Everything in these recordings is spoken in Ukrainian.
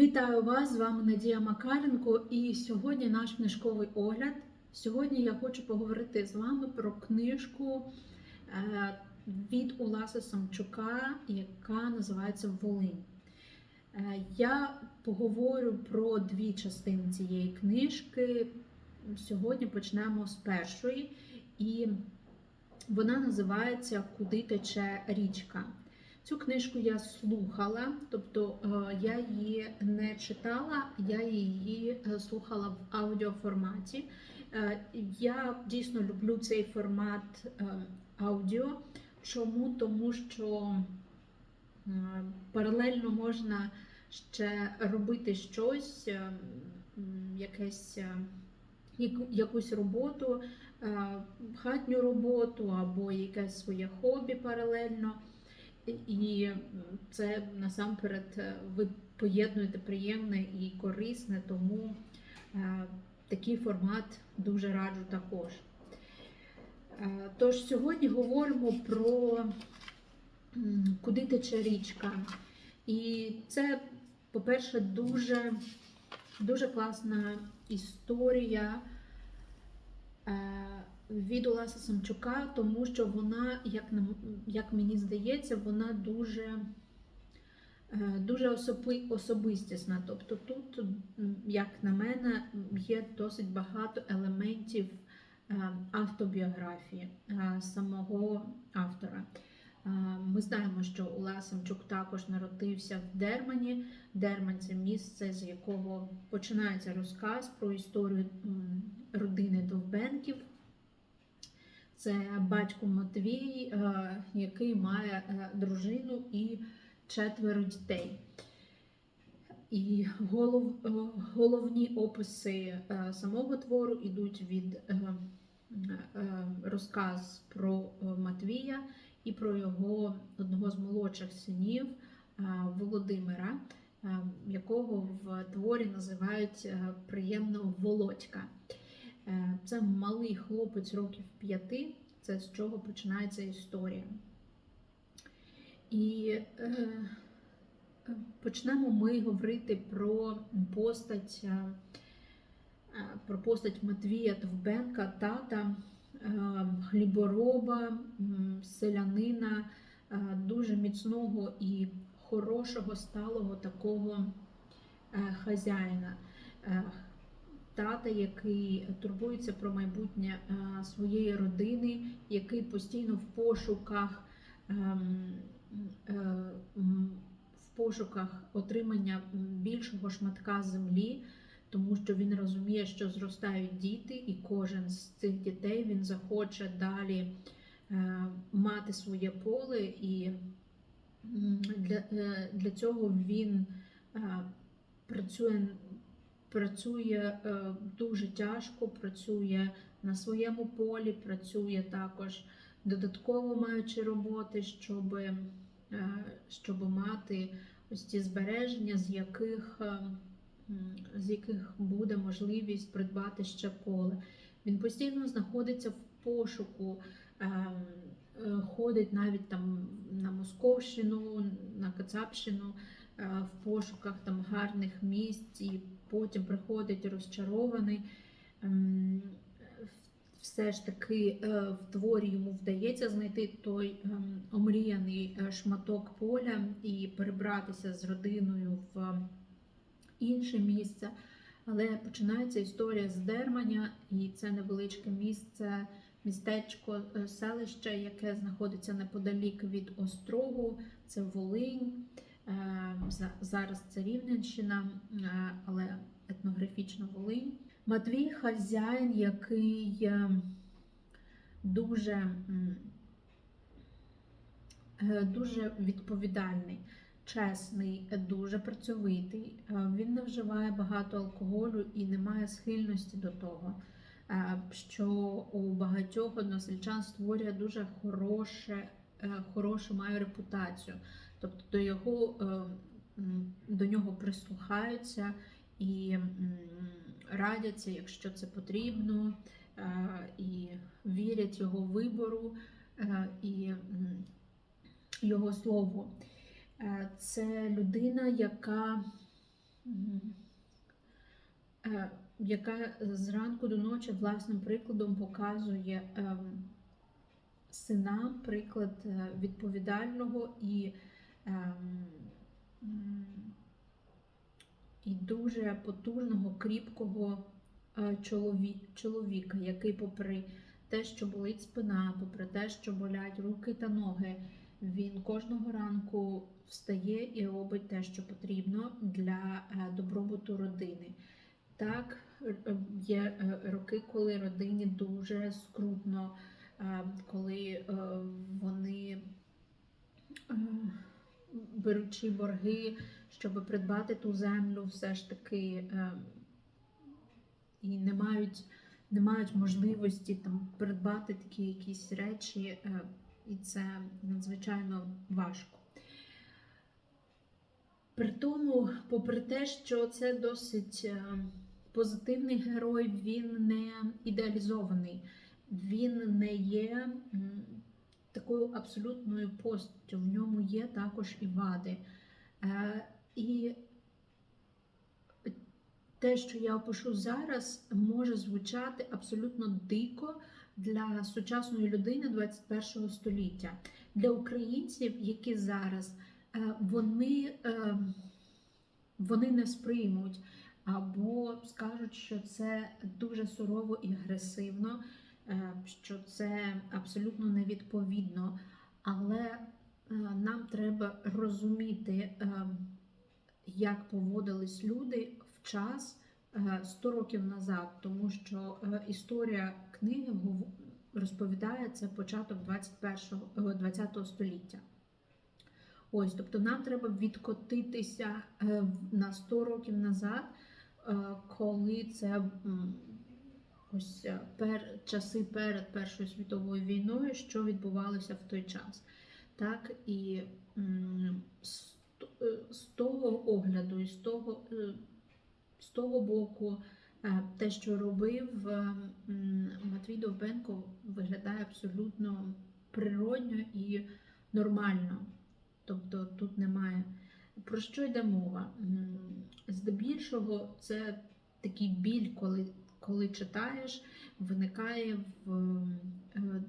Вітаю вас! З вами Надія Макаренко і сьогодні наш книжковий огляд. Сьогодні я хочу поговорити з вами про книжку е, від Уласа Самчука, яка називається Волинь. Е, Я поговорю про дві частини цієї книжки. Сьогодні почнемо з першої, і вона називається Куди тече річка. Цю книжку я слухала, тобто е, я її не читала, я її е, слухала в аудіоформаті. Е, Я дійсно люблю цей формат аудіо. Чому? Тому що паралельно можна ще робити щось, якесь, якусь роботу, хатню роботу або якесь своє хобі паралельно. І це насамперед е, ви поєднуєте приємне і корисне, тому е, такий формат дуже раджу також. Е, Тож сьогодні говоримо про куди тече річка. І це, по-перше, дуже, дуже класна історія е, від Олеса Самчука, тому що вона, як, як мені здається, вона дуже, е, дуже особи, особистісна. Тобто тут, як на мене, є досить багато елементів е, автобіографії е, самого автора. Ми знаємо, що Олег Самчук також народився в Дермані. Дерман це місце, з якого починається розказ про історію родини Довбенків. Це батько Матвій, е, який має е, дружину і четверо дітей. І голов, е, головні описи самого твору йдуть від розказ про Матвія і про його одного з молодших синів Володимира, якого в творі називають приємно Володька. Е, Це малий хлопець років п'яти, це з чого починається історія. І е, е, почнемо ми говорити про постать, е, про постать Матвія Довбенка, тата, е, хлібороба, селянина, е, дуже міцного і хорошого, сталого такого е, хазяїна. Тата, який турбується про майбутнє е, своєї родини, який постійно в пошуках ем, е, в пошуках отримання більшого шматка землі, тому що він розуміє, що зростають діти, і кожен з цих дітей він захоче далі е, мати своє поле, і для, для цього він працює працює е, дуже тяжко, працює на своєму полі, працює також додатково маючи роботи, щоб, е, щоб мати ось ці збереження, з яких, е, з яких буде можливість придбати ще поле. Він постійно знаходиться в пошуку. Ходить навіть там на Московщину, на Кацапщину в пошуках там гарних місць і потім приходить розчарований. Ем, Все ж таки е, в творі йому вдається знайти той ем, омріяний е, шматок поля і перебратися з родиною в інше місце. Але починається історія з Дерманя, і це невеличке місце, містечко, е, селище, яке знаходиться неподалік від Острогу, це Волинь. Е, за- Зараз це Рівненщина, е, але етнографічно Волинь. Матвій хазяїн, який е, дуже, дуже відповідальний, чесний, дуже працьовитий. Він не вживає багато алкоголю і не має схильності до того, що у багатьох односельчан створює дуже хороше, хорошу має репутацію. Тобто до його е, до нього прислухаються і радяться, якщо це потрібно, е, і вірять його вибору е, і його слову. Це людина, яка яка зранку до ночі власним прикладом показує ем, синам приклад відповідального і, і дуже потужного, кріпкого е, чолові- чоловіка, який, попри те, що болить спина, попри те, що болять руки та ноги, він кожного ранку встає і робить те, що потрібно для е, добробуту родини. Так, е, є роки, коли родині дуже скрутно, е, коли вони, беручи борги, щоб придбати ту землю, все ж таки е, і не мають, не мають можливості там придбати такі якісь речі, е, і це надзвичайно важко. При тому, попри те, що це досить е, позитивний герой, він не ідеалізований, він не є такою абсолютною постаттю, в ньому є також і вади. Е, І те, що я опишу зараз, може звучати абсолютно дико для сучасної людини 21 століття, для українців, які зараз е, вони, е, вони не сприймуть або скажуть, що це дуже сурово і агресивно, що це абсолютно невідповідно. Але е, нам треба розуміти, е, як поводились люди в час е, 100 років назад, тому що е, історія книги розповідає це початок 21 20 століття. Ось, тобто нам треба відкотитися е, на 100 років назад, е, коли це ось е, пер, часи перед Першою світовою війною, що відбувалося в той час. Так, і з, е, з того огляду, і з того, е, з того боку, те, що робив Матвій Довбенко, виглядає абсолютно природньо і нормально. Тобто тут немає. Про що йде мова? Здебільшого це такий біль, коли, коли читаєш, виникає в, е,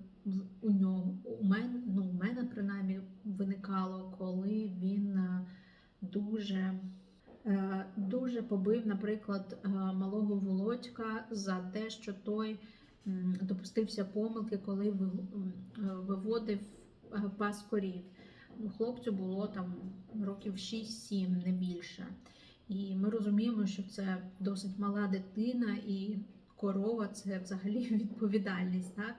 у нього. У мене, ну, у мене принаймні виникало, коли він е, дуже, е, дуже побив, наприклад, малого Володька за те, що той допустився помилки, коли виводив пас корів. Ну, хлопцю було там років 6-7, не більше. І ми розуміємо, що це досить мала дитина, і корова це взагалі відповідальність, так?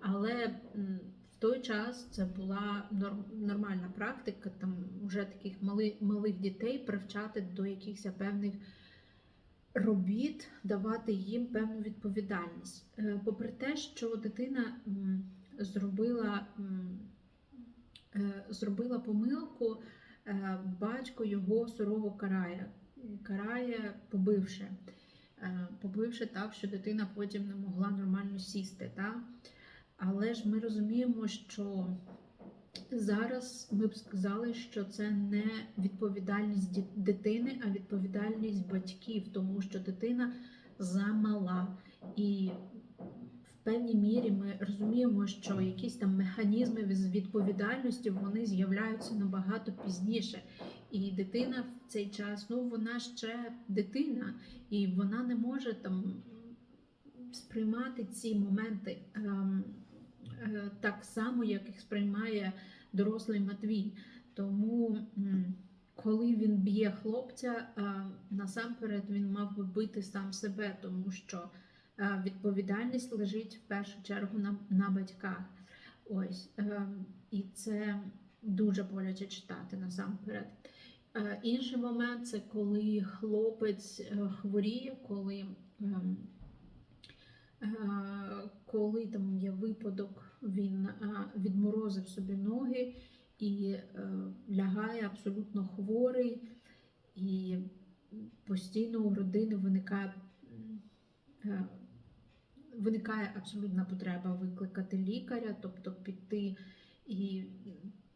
Але в той час це була нормальна практика, там вже таких мали, малих дітей привчати до якихось певних робіт, давати їм певну відповідальність. Е, Попри те, що дитина зробила, е, зробила помилку, батько його сурово карає, карає, побивши. Е, Побивши так, що дитина потім не могла нормально сісти. Так? Але ж ми розуміємо, що зараз ми б сказали, що це не відповідальність дитини, а відповідальність батьків, тому що дитина замала. І певній мірі ми розуміємо, що якісь там механізми відповідальності вони з'являються набагато пізніше. І дитина в цей час, ну вона ще дитина, і вона не може там сприймати ці моменти ем, е, так само, як їх сприймає дорослий Матвій. Тому, коли він б'є хлопця, е, насамперед він мав би бити сам себе, тому що е, відповідальність лежить в першу чергу на, на батьках. Ось, е, і це дуже боляче читати насамперед. Е, Інший момент це коли хлопець е, хворіє, коли, ем, е, коли там є випадок, він е, відморозив собі ноги і е, лягає абсолютно хворий, і постійно у родини виникає, е, виникає абсолютна потреба викликати лікаря, тобто піти і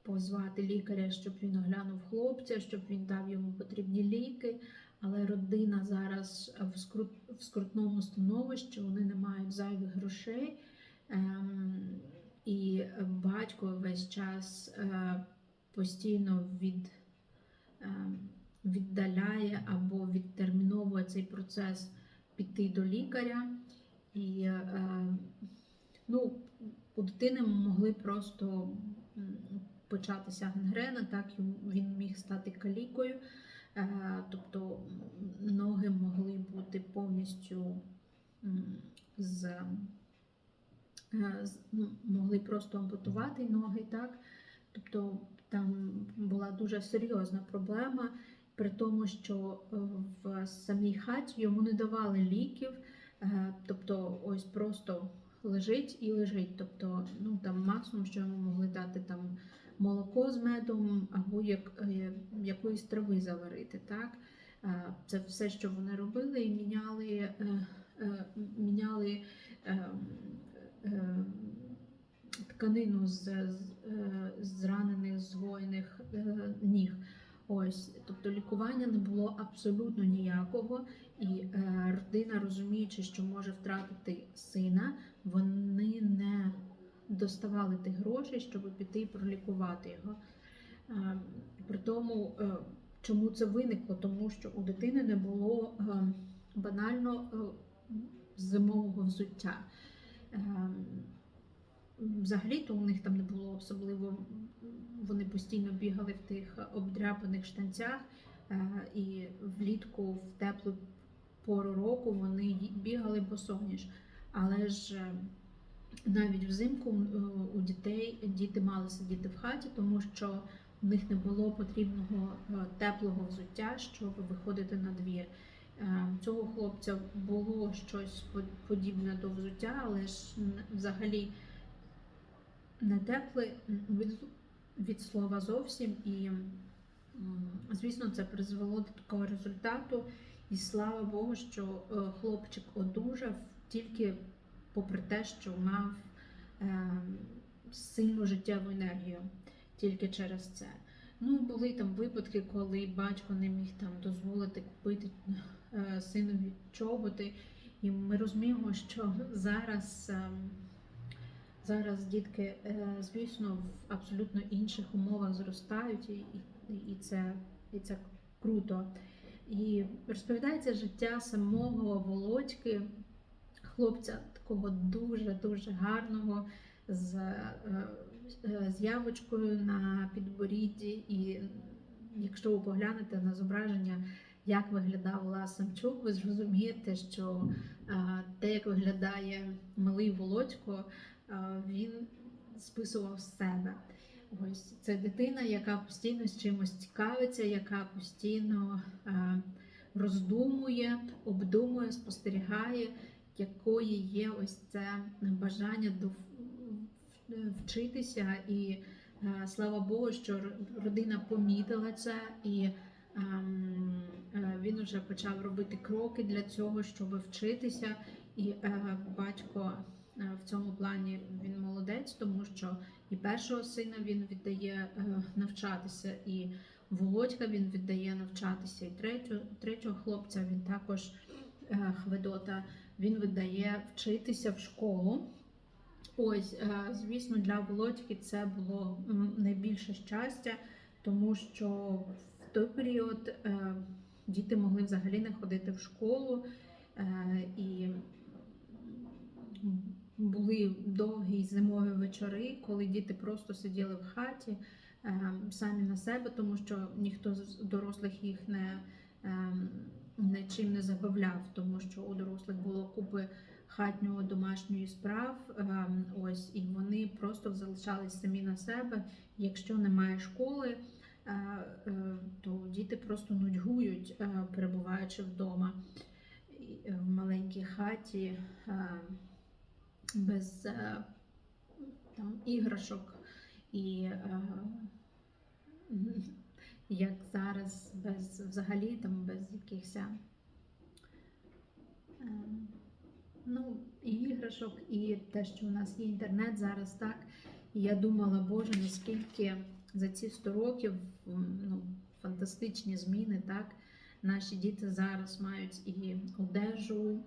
позвати лікаря, щоб він оглянув хлопця, щоб він дав йому потрібні ліки. але родина зараз в, скрут, в скрутному становищі, вони не мають зайвих грошей. Ем, і батько весь час е, постійно від, е, віддаляє або відтерміновує цей процес піти до лікаря. І е, ну, у дитини могли просто початися гангрена, так він міг стати калікою, е, тобто ноги могли бути повністю з, е, ну, могли просто ампутувати ноги, так? Тобто там була дуже серйозна проблема, при тому, що в самій хаті йому не давали ліків, тобто ось просто лежить і лежить. Тобто, ну там максимум, що йому могли дати там молоко з медом або як, е, якоїсь трави заварити. Так? Е, Це все, що вони робили, і міняли, е, е, міняли е, е, тканину з, з, е, зранених згоєних е, ніг. Ось, тобто лікування не було абсолютно ніякого, і е, родина, розуміючи, що може втратити сина, вони не доставали тих грошей, щоб піти і пролікувати його. Е, При тому, е, чому це виникло? Тому що у дитини не було е, банально е, зимового взуття. Е, Взагалі-то у них там не було особливо, вони постійно бігали в тих обдряпаних штанцях, е, і влітку в теплу пору року вони бігали босоніж. Але ж е, навіть взимку е, у дітей діти мали сидіти в хаті, тому що у них не було потрібного теплого взуття, щоб виходити на двір. Цього хлопця було щось подібне до взуття, але ж взагалі не тепле від, від слова зовсім. І, звісно, це призвело до такого результату. І слава Богу, що е, хлопчик одужав тільки попри те, що мав е, сильну життєву енергію тільки через це. Ну, були там випадки, коли батько не міг там дозволити купити е, синові чоботи. І ми розуміємо, що зараз, ем, зараз дітки, е, звісно, в абсолютно інших умовах зростають, і, і, це, і це круто. І розповідається життя самого Володьки, хлопця такого дуже-дуже гарного, з, е, е, з явочкою на підборідді. І якщо ви поглянете на зображення, як виглядав Лас ви зрозумієте, що те, як виглядає малий Володько, він списував з себе. Ось це дитина, яка постійно з чимось цікавиться, яка постійно е, роздумує, обдумує, спостерігає, якої є ось це бажання до вчитися. І е, слава Богу, що родина помітила це, і ем, е, він вже почав робити кроки для цього, щоб вчитися. І е, батько е, в цьому плані він молодець, тому що і першого сина він віддає е, навчатися, і Володька він віддає навчатися, і третю, третього хлопця він також е, Хведота, він віддає вчитися в школу. Ось, е, звісно, для Володьки це було найбільше щастя, тому що в той період е, діти могли взагалі не ходити в школу, е, і були довгі зимові вечори, коли діти просто сиділи в хаті е, самі на себе, тому що ніхто з дорослих їх не, е, нічим не забавляв, тому що у дорослих було купи хатнього домашньої справ. е, Ось і вони просто залишались самі на себе. Якщо немає школи, е, е, то діти просто нудьгують, е, перебуваючи вдома в маленькій хаті без е, там іграшок і е, як зараз, без взагалі там без якихось. е, Ну, іграшок, і те, що у нас є інтернет зараз, так. І я думала, Боже, наскільки за ці 100 років ну, фантастичні зміни, так, Наші діти зараз мають і одежу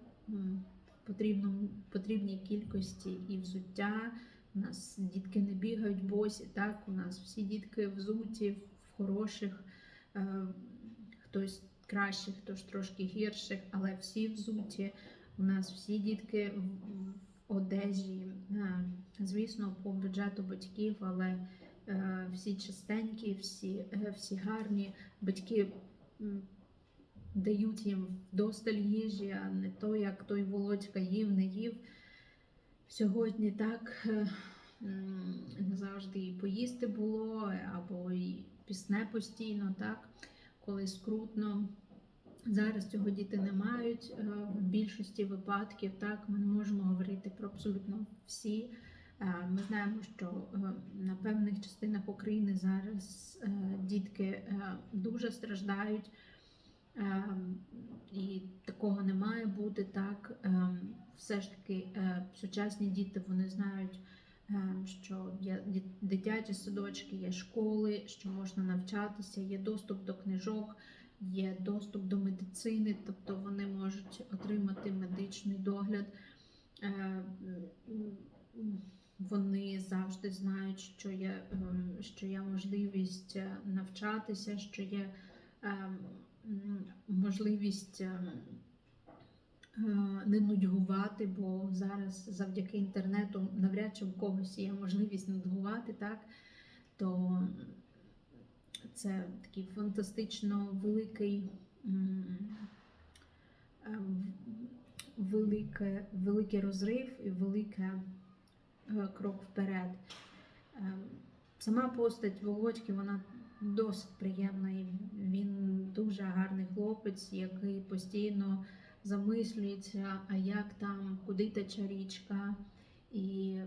потрібній кількості, і взуття. У нас дітки не бігають босі, так? У нас всі дітки взуті в хороших, е, хтось кращих, хтось трошки гірших, але всі взуті. У нас всі дітки в, одежі, е, звісно, по бюджету батьків, але е, всі чистенькі, всі, всі гарні. Батьки дають їм вдосталь їжі, а не то, як той Володька їв, не їв. Сьогодні так е, не завжди і поїсти було, або і пісне постійно, так, коли скрутно. Зараз цього діти не мають е, в більшості випадків. Так, ми не можемо говорити про абсолютно всі. Е, Ми знаємо, що на певних частинах України зараз дітки дуже страждають, і такого не має бути. Так, Е, все ж таки е, сучасні діти вони знають, е, що є дитячі садочки, є школи, що можна навчатися, є доступ до книжок є доступ до медицини, тобто вони можуть отримати медичний догляд. Е, Вони завжди знають, що є, ем, що є можливість е, навчатися, що є ем, можливість ем, е, не нудьгувати, бо зараз завдяки інтернету навряд чи в когось є можливість нудьгувати, так? то це такий фантастично великий, е, велике, великий розрив і великий крок вперед. Е, Сама постать Володьки, вона досить приємна. і Він дуже гарний хлопець, який постійно замислюється, а як там, куди тече річка. І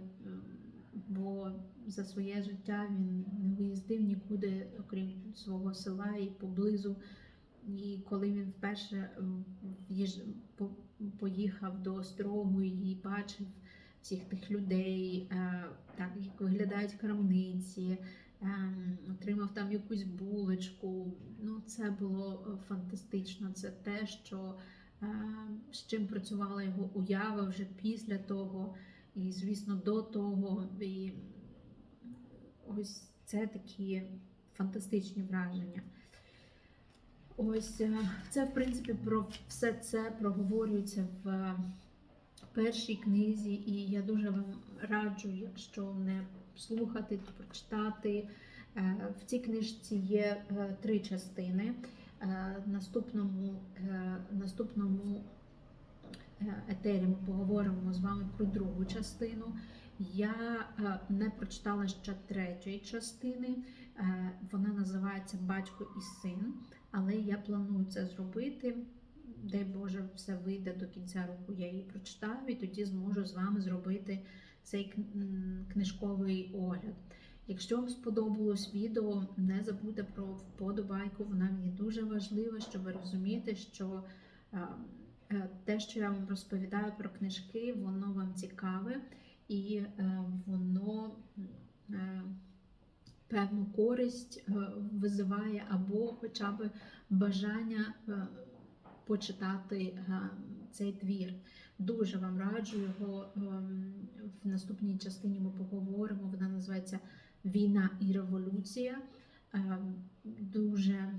бо за своє життя він не виїздив нікуди, окрім свого села і поблизу. І коли він вперше поїхав до Острогу і бачив всіх тих людей, е, так як виглядають крамниці, ем, отримав там якусь булочку. Ну, це було е, фантастично. Це те, що е, з чим працювала його уява вже після того, і, звісно, до того. І ось це такі фантастичні враження. Ось е, це, в принципі, про все це проговорюється в першій книзі, і я дуже вам раджу, якщо не слухати, прочитати. Е, В цій книжці є е, три частини. Е, Наступному, наступному етері ми поговоримо з вами про другу частину. Я не прочитала ще третьої частини. Вона називається Батько і син, але я планую це зробити. Дай Боже, все вийде до кінця року. Я її прочитаю і тоді зможу з вами зробити цей книжковий огляд. Якщо вам сподобалось відео, не забудьте про вподобайку. Вона мені дуже важлива, щоб ви розуміти, що е, е, те, що я вам розповідаю про книжки, воно вам цікаве і е, воно е, певну користь визиває або хоча б бажання почитати е, цей твір. Дуже вам раджу його ем, в наступній частині. Ми поговоримо. Вона називається Війна і революція. Ем, Дуже,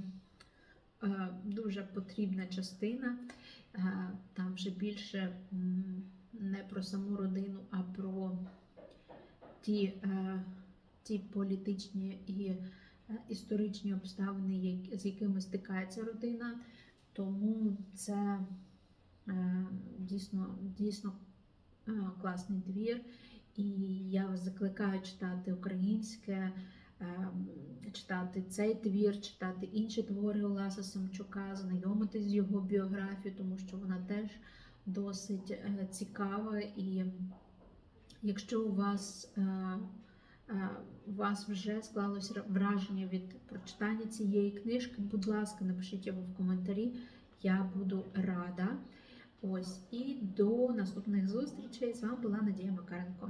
е, дуже потрібна частина. Е, Там вже більше не про саму родину, а про ті, е, ті політичні і е, історичні обставини, з якими стикається родина. Тому це дійсно, дійсно е, класний твір. І я вас закликаю читати українське, е, читати цей твір, читати інші твори Олеса Самчука, знайомитись з його біографією, тому що вона теж досить е, цікава. І якщо у вас, е, е, у вас вже склалося враження від прочитання цієї книжки, будь ласка, напишіть його в коментарі. Я буду рада. Ось і до наступних зустрічей. З вами була Надія Макаренко.